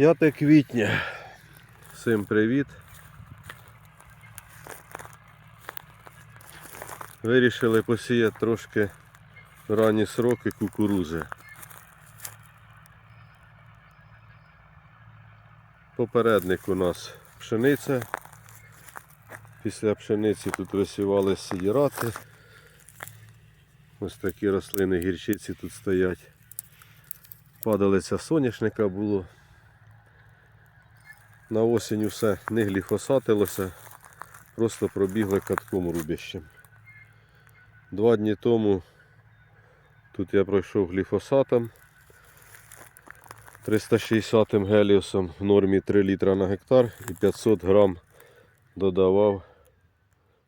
5 квітня. Всім привіт. Вирішили посіяти трошки ранні сроки кукурузи. Попередник у нас пшениця. Після пшениці тут висівали сідірати. Ось такі рослини гірчиці тут стоять. Падалиця соняшника було. На осінь все не гліфосатилося, просто пробігли катком рубящим. Два дні тому тут я пройшов гліфосатом 360 геліосом в нормі 3 літра на гектар і 500 грам додавав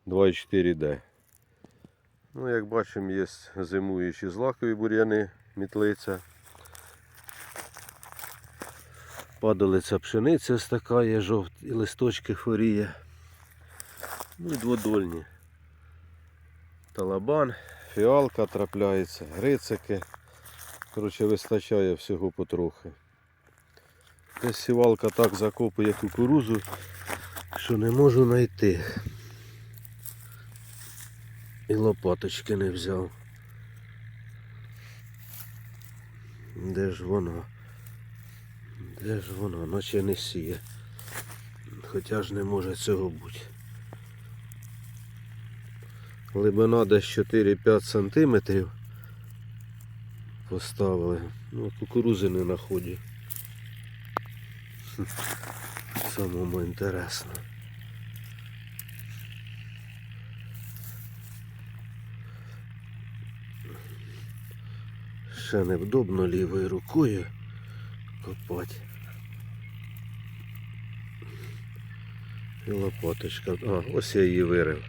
2,4D. Ну, як бачимо, є зимуючі злакові бур'яни, мітлиця. Падалиця пшениця ось така листочки хворіє. Ну і дводольні. Талабан, фіалка трапляється, грицики. Коротше, вистачає всього потрохи. Десь сівалка так закопує кукурузу, що не можу знайти. І лопаточки не взяв. Де ж воно? Де ж воно? Наче не сіє. Хоча ж не може цього бути. Глибина десь 4-5 сантиметрів поставили. Ну, кукурузи не на ході. Самому інтересно. Ще невдобно лівою рукою копати. І лопаточка. А, ось я її вирив.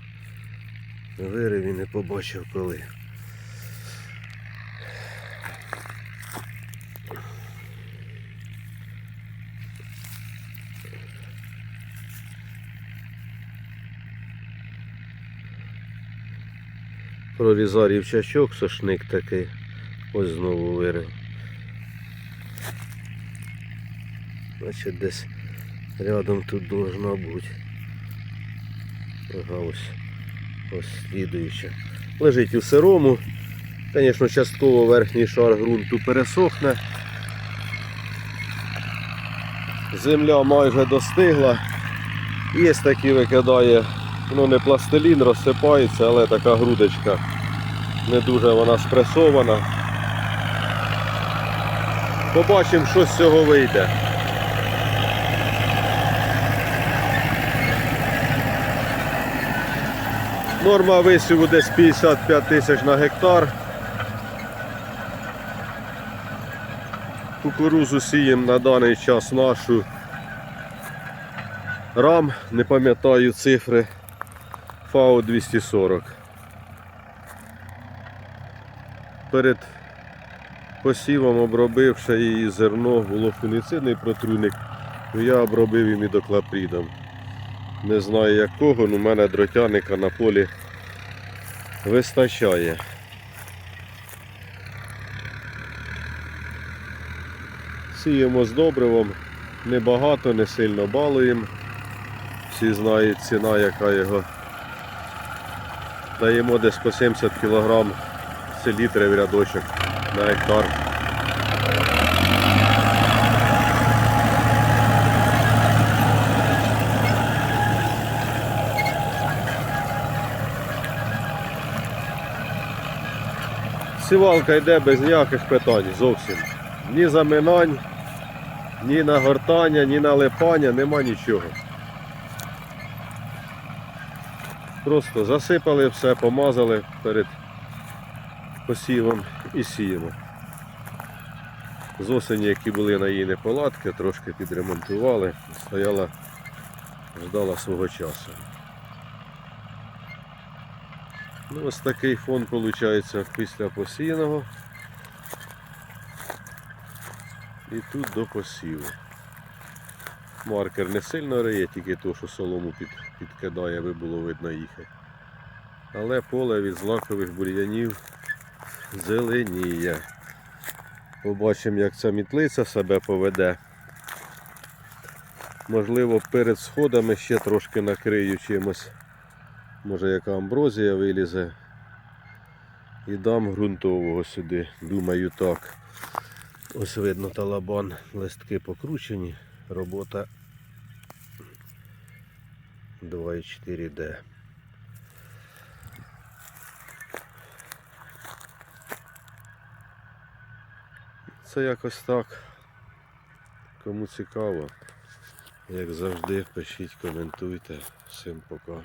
Вирив і не побачив коли. Прорізав рівчачок, сошник такий. Ось знову вирив. Значить десь рядом тут должна бути. Ага, ось. Ось слідуюча. Лежить у сирому. Звісно, частково верхній шар ґрунту пересохне. Земля майже достигла. Є такі викидає, ну не пластилін, розсипається, але така грудочка. Не дуже вона спресована. Побачимо, що з цього вийде. Норма висіву десь 55 тисяч на гектар. Кукурузу сіємо на даний час нашу рам, не пам'ятаю цифри, ФАО 240. Перед посівом обробивши її зерно, було фуніцидний протруйник, я обробив їм ідоклапрідом. Не знаю якого, але в мене дротяника на полі вистачає. Сіємо з добривом, небагато, не сильно балуємо. Всі знають ціна, яка його. Даємо десь по 70 кг селітри в рядочок на гектар. Сівалка йде без ніяких питань зовсім. Ні заминань, ні нагортання, ні налипання, нема нічого. Просто засипали все, помазали перед посівом і сіємо. З осені, які були на її неполадки, трошки підремонтували, стояла, ждала свого часу. Ну, ось такий фон виходить після посіяного. І тут до посіву. Маркер не сильно риє, тільки то, що солому під, підкидає, аби було видно їхати. Але поле від злакових бур'янів зеленіє. Побачимо, як ця мітлиця себе поведе. Можливо, перед сходами ще трошки накрию чимось. Може яка амброзія вилізе. І дам ґрунтового сюди. Думаю так. Ось видно талабан, листки покручені. Робота 2,4D. Це якось так. Кому цікаво, як завжди, пишіть, коментуйте. Всім пока.